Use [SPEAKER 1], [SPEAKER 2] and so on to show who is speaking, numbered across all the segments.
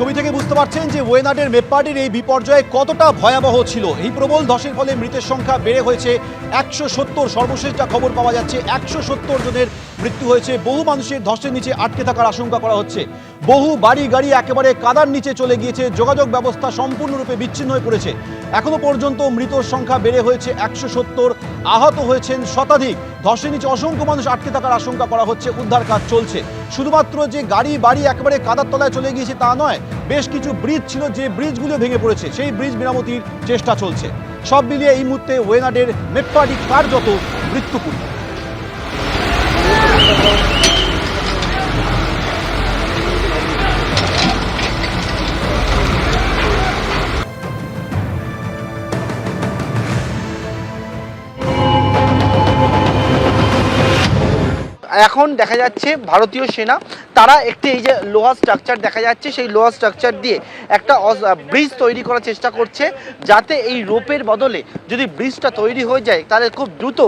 [SPEAKER 1] ছবি থেকে বুঝতে পারছেন যে ওয়েনাডের মেপ্পাডির এই বিপর্যয় কতটা ভয়াবহ ছিল। এই প্রবল ধসের ফলে মৃতের সংখ্যা বেড়ে হয়েছে একশো সত্তর। সর্বশেষ যা খবর পাওয়া যাচ্ছে, একশো সত্তর জনের মৃত্যু হয়েছে। বহু মানুষের ধসের নিচে আটকে থাকার আশঙ্কা করা হচ্ছে। বহু বাড়ি গাড়ি একেবারে কাদার নিচে চলে গিয়েছে। যোগাযোগ ব্যবস্থা সম্পূর্ণরূপে বিচ্ছিন্ন হয়ে পড়েছে। এখনও পর্যন্ত মৃতর সংখ্যা বেড়ে হয়েছে একশো সত্তর। আহত হয়েছেন শতাধিক। ধসের নিচে অসংখ্য মানুষ আটকে থাকার আশঙ্কা করা হচ্ছে। উদ্ধার কাজ চলছে। শুধুমাত্র যে গাড়ি বাড়ি একেবারে কাদার তলায় চলে গিয়েছে তা নয়, বেশ কিছু ব্রিজ ছিল যে ব্রিজগুলো ভেঙে পড়েছে। সেই ব্রিজ মেরামতির চেষ্টা চলছে। সব মিলিয়ে এই মুহূর্তে ওয়েনাডের মেপ্পাডি কার্যত মৃত্যুপূর্ণ
[SPEAKER 2] এখন দেখা যাচ্ছে ভারতীয় সেনা তারা একটি এই যে লোহা স্ট্রাকচার দেখা যাচ্ছে, সেই লোহা স্ট্রাকচার দিয়ে একটা ব্রিজ তৈরি করার চেষ্টা করছে, যাতে এই রোপের বদলে যদি ব্রিজটা তৈরি হয়ে যায়, তাহলে খুব দ্রুত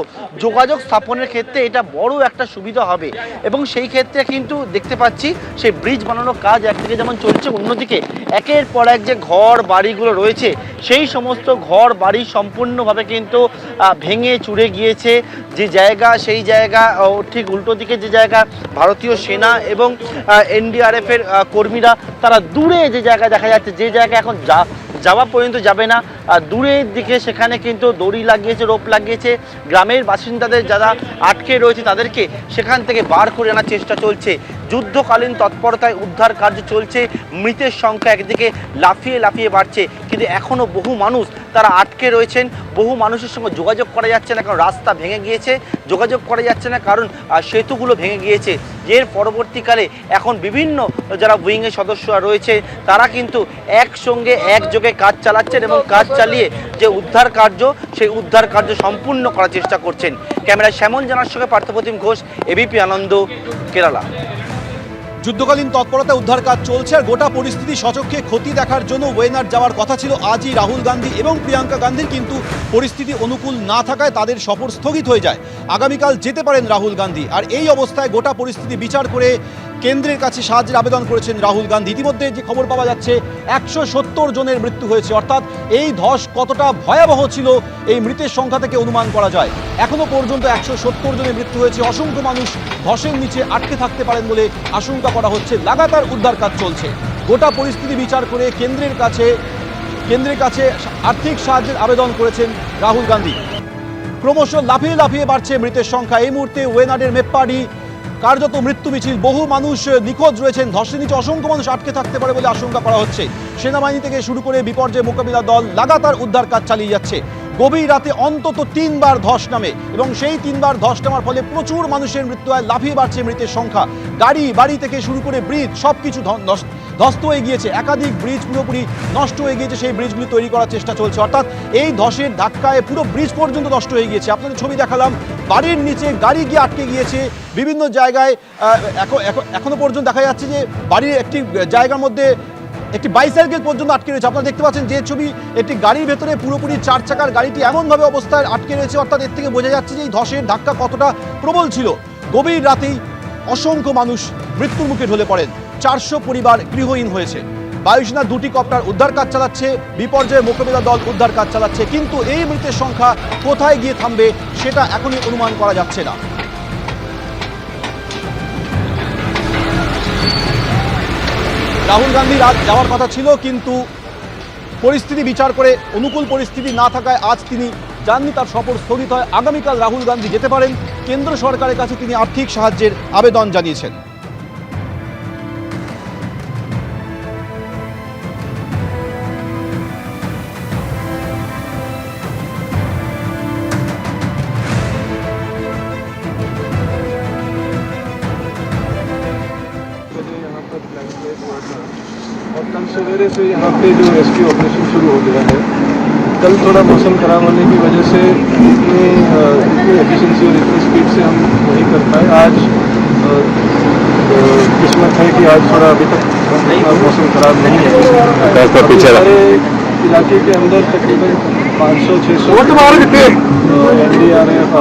[SPEAKER 2] যোগাযোগ স্থাপনের ক্ষেত্রে এটা বড় একটা সুবিধা হবে। এবং সেই ক্ষেত্রে কিন্তু দেখতে পাচ্ছি, সেই ব্রিজ বানানোর কাজ একদিকে যেমন চলছে, অন্যদিকে একের পর এক যে ঘর বাড়িগুলো রয়েছে, সেই সমস্ত ঘর বাড়ি সম্পূর্ণভাবে কিন্তু ভেঙে চুড়ে গিয়েছে। যে জায়গা, সেই জায়গা ঠিক উল্টো দিকে যে জায়গা, ভারতীয় সেনা এবং এনডিআরএফ এর কর্মীরা তারা দূরে যে জায়গা দেখা যাচ্ছে, যে জায়গা এখন যা, যাওয়া পর্যন্ত যাবে না। দূরের দিকে সেখানে কিন্তু দড়ি লাগিয়েছে, রোপ লাগিয়েছে। গ্রামের বাসিন্দাদের যারা আটকে রয়েছে তাদেরকে সেখান থেকে বার করে আনার চেষ্টা চলছে। যুদ্ধকালীন তৎপরতায় উদ্ধার কার্য চলছে। মৃতের সংখ্যা একদিকে লাফিয়ে লাফিয়ে বাড়ছে। কিন্তু এখনও বহু মানুষ তারা আটকে রয়েছেন। বহু মানুষের সঙ্গে যোগাযোগ করা যাচ্ছে না, কারণ রাস্তা ভেঙে গিয়েছে। যোগাযোগ করা যাচ্ছে না, কারণ সেতুগুলো ভেঙে গিয়েছে। এর পরবর্তীকালে এখন বিভিন্ন যারা উইংয়ের সদস্য রয়েছে, তারা কিন্তু একসঙ্গে একযোগে কাজ চালাচ্ছেন এবং কাজ চালিয়ে যে উদ্ধার কার্য, সেই উদ্ধার কার্য সম্পূর্ণ করার চেষ্টা করছেন। ক্যামেরায় শ্যামল জানার সঙ্গে পার্থপ্রতিম ঘোষ এবিপি আনন্দ, কেরালা।
[SPEAKER 1] যুদ্ধকালীন তৎপরতায় উদ্ধার কাজ চলছে আর গোটা পরিস্থিতি সচক্ষে ক্ষতি দেখার জন্য ওয়েনার যাওয়ার কথা ছিল আজই রাহুল গান্ধী এবং প্রিয়াঙ্কা গান্ধীর, কিন্তু পরিস্থিতি অনুকূল না থাকায় তাদের সফর স্থগিত হয়ে যায়। আগামীকাল যেতে পারেন রাহুল গান্ধী। আর এই অবস্থায় গোটা পরিস্থিতি বিচার করে কেন্দ্রের কাছে সাহায্যের আবেদন করেছেন রাহুল গান্ধী। ইতিমধ্যে যে খবর পাওয়া যাচ্ছে, একশো সত্তর জনের মৃত্যু হয়েছে। অর্থাৎ এই ধস কতটা ভয়াবহ ছিল, এই মৃতের সংখ্যা থেকে অনুমান করা যায়। এখনও পর্যন্ত একশো সত্তর জনের মৃত্যু হয়েছে। অসংখ্য মানুষ ধসের নিচে আটকে থাকতে পারেন বলে আশঙ্কা করা হচ্ছে। লাগাতার উদ্ধার কাজ চলছে। গোটা পরিস্থিতি বিচার করে কেন্দ্রের কাছে কেন্দ্রের কাছে আর্থিক সাহায্যের আবেদন করেছেন রাহুল গান্ধী। ক্রমশ লাফিয়ে লাফিয়ে বাড়ছে মৃতের সংখ্যা। এই মুহূর্তে ওয়েনাডের মেপ্পাডি কার্যত মৃত্যু মিছিল। বহু মানুষ নিখোঁজ রয়েছেন। ধসের নিচে অসংখ্য মানুষ আটকে থাকতে পারে বলে আশঙ্কা করা হচ্ছে। সেনাবাহিনী থেকে শুরু করে বিপর্যয় মোকাবিলা দল লাগাতার উদ্ধার কাজ চালিয়ে যাচ্ছে। গভীর রাতে অন্তত তিনবার ধস নামে এবং সেই তিনবার ধস নামার ফলে প্রচুর মানুষের মৃত্যু হয়। লাফিয়ে বাড়ছে মৃতের সংখ্যা। গাড়ি, বাড়ি থেকে শুরু করে ব্রিজ সব কিছু ধ্বস্ত হয়ে গিয়েছে। একাধিক ব্রিজ পুরোপুরি নষ্ট হয়ে গিয়েছে। সেই ব্রিজগুলি তৈরি করার চেষ্টা চলছে। অর্থাৎ এই ধসের ধাক্কায় পুরো ব্রিজ পর্যন্ত নষ্ট হয়ে গিয়েছে। আপনাদের ছবি দেখালাম। বাড়ির নিচে গাড়ি গিয়ে আটকে গিয়েছে। বিভিন্ন জায়গায় এখনও পর্যন্ত দেখা যাচ্ছে যে বাড়ির একটি জায়গার মধ্যে একটি বাইসাইকেল পর্যন্ত আটকে রয়েছে। আপনারা দেখতে পাচ্ছেন যে ছবি, একটি গাড়ির ভেতরে পুরোপুরি চার চাকার গাড়িটি এমনভাবে অবস্থায় আটকে রয়েছে। অর্থাৎ এর থেকে বোঝা যাচ্ছে যে এই ধসের ধাক্কা কতটা প্রবল ছিল। গভীর রাতেই অসংখ্য মানুষ মৃত্যুর মুখে ঢলে পড়েন। চারশো পরিবার গৃহহীন হয়েছে। বায়ুসেনা দুটি কপ্টার উদ্ধার কাজ চালাচ্ছে, বিপর্যয় মোকাবিলা দল উদ্ধার কাজ চালাচ্ছে, কিন্তু এই মৃতের সংখ্যা কোথায় গিয়ে থামবে সেটা এখনই অনুমান করা যাচ্ছে না। রাহুল গান্ধীর আজ যাওয়ার কথা ছিল, কিন্তু পরিস্থিতি বিচার করে অনুকূল পরিস্থিতি না থাকায় আজ তিনি যাননি, তার সফর স্থগিত হয়। আগামীকাল রাহুল গান্ধী যেতে পারেন। কেন্দ্র সরকারের কাছে তিনি আর্থিক সাহায্যের আবেদন জানিয়েছেন।
[SPEAKER 3] सवेरे से यहाँ पे जो रेस्क्यू ऑपरेशन शुरू हो गया है कल थोड़ा मौसम खराब होने की वजह से इतनी इतनी एफिशिएंसी और इतनी स्पीड से हम नहीं कर पाए। आज किस्मत है कि आज थोड़ा अभी तक मौसम खराब नहीं है। हमारे इलाके के अंदर तकरीबन 500 600 एन डी आर एफ़